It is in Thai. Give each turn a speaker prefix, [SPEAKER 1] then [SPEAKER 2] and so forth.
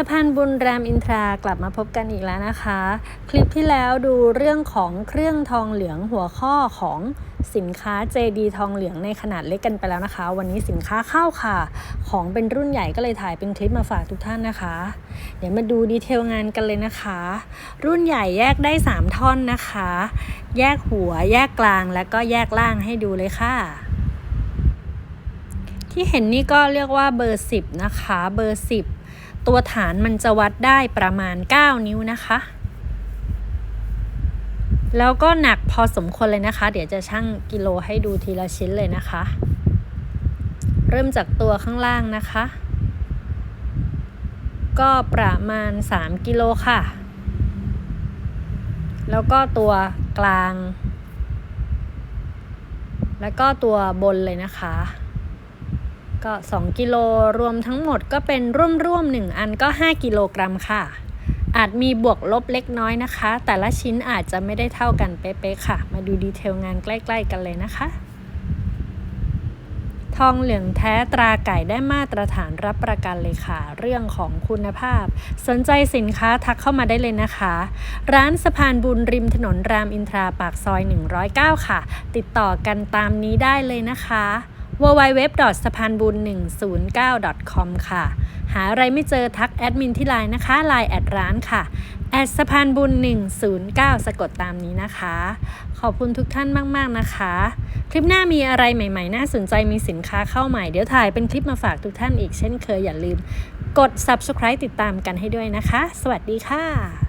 [SPEAKER 1] สะพานบุญรามอินทรากลับมาพบกันอีกแล้วนะคะ คลิปที่แล้วดูเรื่องของเครื่องทองเหลืองหัวข้อของสินค้า JD ทองเหลืองในขนาดเล็กกันไปแล้วนะคะ วันนี้สินค้าเข้าค่ะ ของเป็นรุ่นใหญ่ก็เลยถ่ายเป็นคลิปมาฝากทุกท่านนะคะ เดี๋ยวมาดูดีเทลงานกันเลยนะคะ รุ่นใหญ่แยกได้ 3 ท่อนนะคะ แยกหัว แยกกลางแล้วก็แยกล่างให้ดูเลยค่ะที่เห็นนี่ก็เรียกว่าเบอร์ 10 นะคะ เบอร์ 10 ตัวฐานมันจะวัดได้ประมาณ 9 นิ้วนะคะ แล้วก็หนักพอสมควรเลยนะคะ เดี๋ยวจะชั่งกิโลให้ดูทีละชิ้นเลยนะคะ เริ่มจากตัวข้างล่างนะคะ ก็ประมาณ 3 กิโลค่ะ แล้วก็ตัวกลาง แล้วก็ตัวบนเลยนะคะ ก็ 2 กิโลรวมทั้งหมดก็เป็นร่วมๆ1อันก็ 5 กิโลกรัมค่ะ อาจมีบวกลบเล็กน้อยนะคะ แต่ละชิ้นอาจจะไม่ได้เท่ากันเป๊ะๆค่ะ มาดูดีเทลงานใกล้ ๆ กันเลยนะคะ ทองเหลืองแท้ตราไก่ได้มาตรฐานรับประกันเลยค่ะ เรื่องของคุณภาพ สนใจสินค้าทักเข้ามาได้เลยนะคะ ร้านสะพานบุญริมถนนรามอินทราปากซอย 109 ค่ะ ติดต่อกันตามนี้ได้เลยนะคะ w w w สะพานบุญ109 com ค่ะ หาอะไรไม่เจอทักแอดมินที่ไลน์นะคะไลน์แอดร้านค่ะแอดสะพานบุญ 109 สะกดตามนี้นะคะ ขอบคุณทุกท่านมาก ๆ นะคะ คลิปหน้ามีอะไรใหม่ ๆ น่าสนใจมีสินค้าเข้าใหม่ เดี๋ยวถ่ายเป็นคลิปมาฝากทุกท่านอีกเช่นเคยอย่าลืม กด subscribe ติดตามกันให้ด้วยนะคะ สวัสดีค่ะ